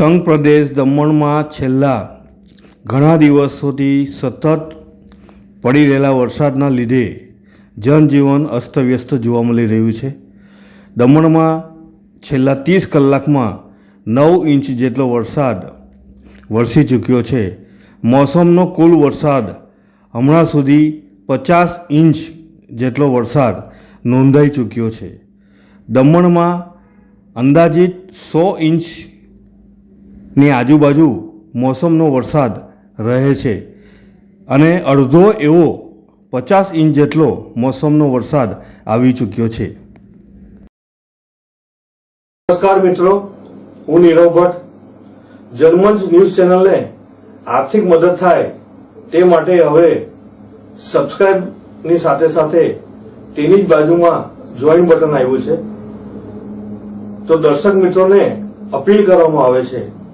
સંઘ પ્રદેશ દમણમાં છેલ્લા ઘણા દિવસોથી સતત પડી રહેલા વરસાદના લીધે જનજીવન અસ્તવ્યસ્ત જોવા મળી રહ્યું છે. દમણમાં છેલ્લા ત્રીસ કલાકમાં નવ ઇંચ જેટલો વરસાદ વરસી ચૂક્યો છે. મોસમનો કુલ વરસાદ હમણાં સુધી પચાસ ઇંચ જેટલો વરસાદ નોંધાઈ ચૂક્યો છે. દમણમાં અંદાજિત સો ઇંચની આજુબાજુ મોસમનો વરસાદ રહે છે. અને અડધો એવો પચાસ ઇંચ જેટલો મોસમનો વરસાદ આવી ચૂક્યો છે. નમસ્કાર મિત્રો, હું નીરવ ભટ્ટ. જર્મન્સ ન્યૂઝ ચેનલને આર્થિક મદદ થાય તે માટે હવે સબસ્ક્રાઇબની સાથે સાથે તેની જ બાજુમાં જોઈન બટન આવ્યું છે. તો દર્શક મિત્રોને અપીલ કરવામાં આવે છે